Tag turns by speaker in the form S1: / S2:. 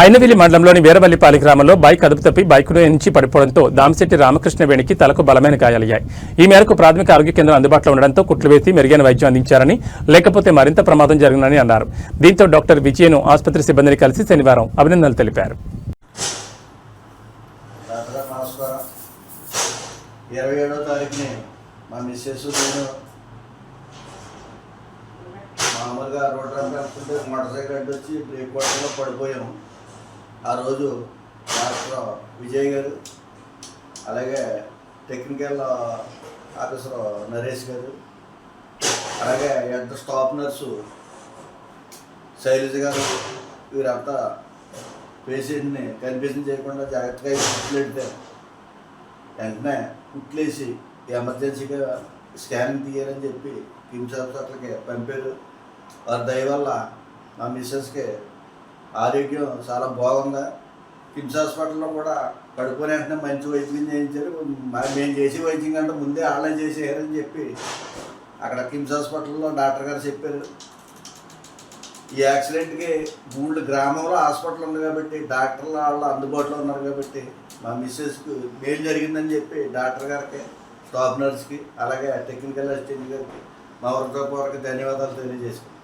S1: అయినవిల్లి మండలంలోని వీరవల్లిపాలి గ్రామంలో బైక్ అదుపు తప్పి బైక్ నుంచి పడిపోవడంతో దామిశెట్టి రామకృష్ణ వేణికి తలకు బలమైన గాయాలయ్యాయి. ఈ మేరకు ప్రాథమిక ఆరోగ్య కేంద్రం అందుబాటులో ఉండడంతో కుట్లు వేసి మెరుగైన వైద్యం అందించారని లేకపోతే మరింత ప్రమాదం జరిగిందని అన్నారు. దీంతో డాక్టర్ విజయను ఆసుపత్రి సిబ్బందిని కలిసి శనివారం అభినందనలు తెలిపారు.
S2: ఇరవై ఏడో తారీఖుని మా మిస్సెస్ నేను మామూలుగా రోడ్ వెళ్తుంటే మోటార్ సైకిల్ అడ్డు వచ్చి బ్రేక్ కొట్టడంలో పడిపోయాము. ఆ రోజు డాక్టర్ విజయ్ గారు అలాగే టెక్నికల్ ఆఫీసర్ నరేష్ గారు అలాగే ఎంత స్టాఫ్ నర్సు శైలజ గారు వీరంతా పేషెంట్ని కన్ఫ్యూజన్ చేయకుండా జాగ్రత్తగా కుట్లెడితే వెంటనే కుట్లేసి ఎమర్జెన్సీగా స్కానింగ్ తీయాలని చెప్పి కిమ్స్ హాస్పిటల్కి పంపారు. వారి దయ వల్ల మా మిస్సెస్కి ఆరోగ్యం చాలా బాగుందా? కిమ్స్ హాస్పిటల్లో కూడా పడుకునే వెంటనే మంచి వైద్యం చేయించారు. మరి మేము చేసే వైద్యం కంటే ముందే వాళ్ళే చేసేయారని చెప్పి అక్కడ కిమ్స్ హాస్పిటల్లో డాక్టర్ గారు చెప్పారు. ఈ యాక్సిడెంట్కి మూడు గ్రామంలో హాస్పిటల్ ఉంది కాబట్టి డాక్టర్లు వాళ్ళు అందుబాటులో ఉన్నారు కాబట్టి మా మిస్సెస్కి మేలు జరిగిందని చెప్పి డాక్టర్ గారికి స్టాఫ్ నర్స్కి అలాగే టెక్నికల్ అసిస్టెంట్ గారికి మా హృదయపూర్వక ధన్యవాదాలు తెలియజేసుకుంటాం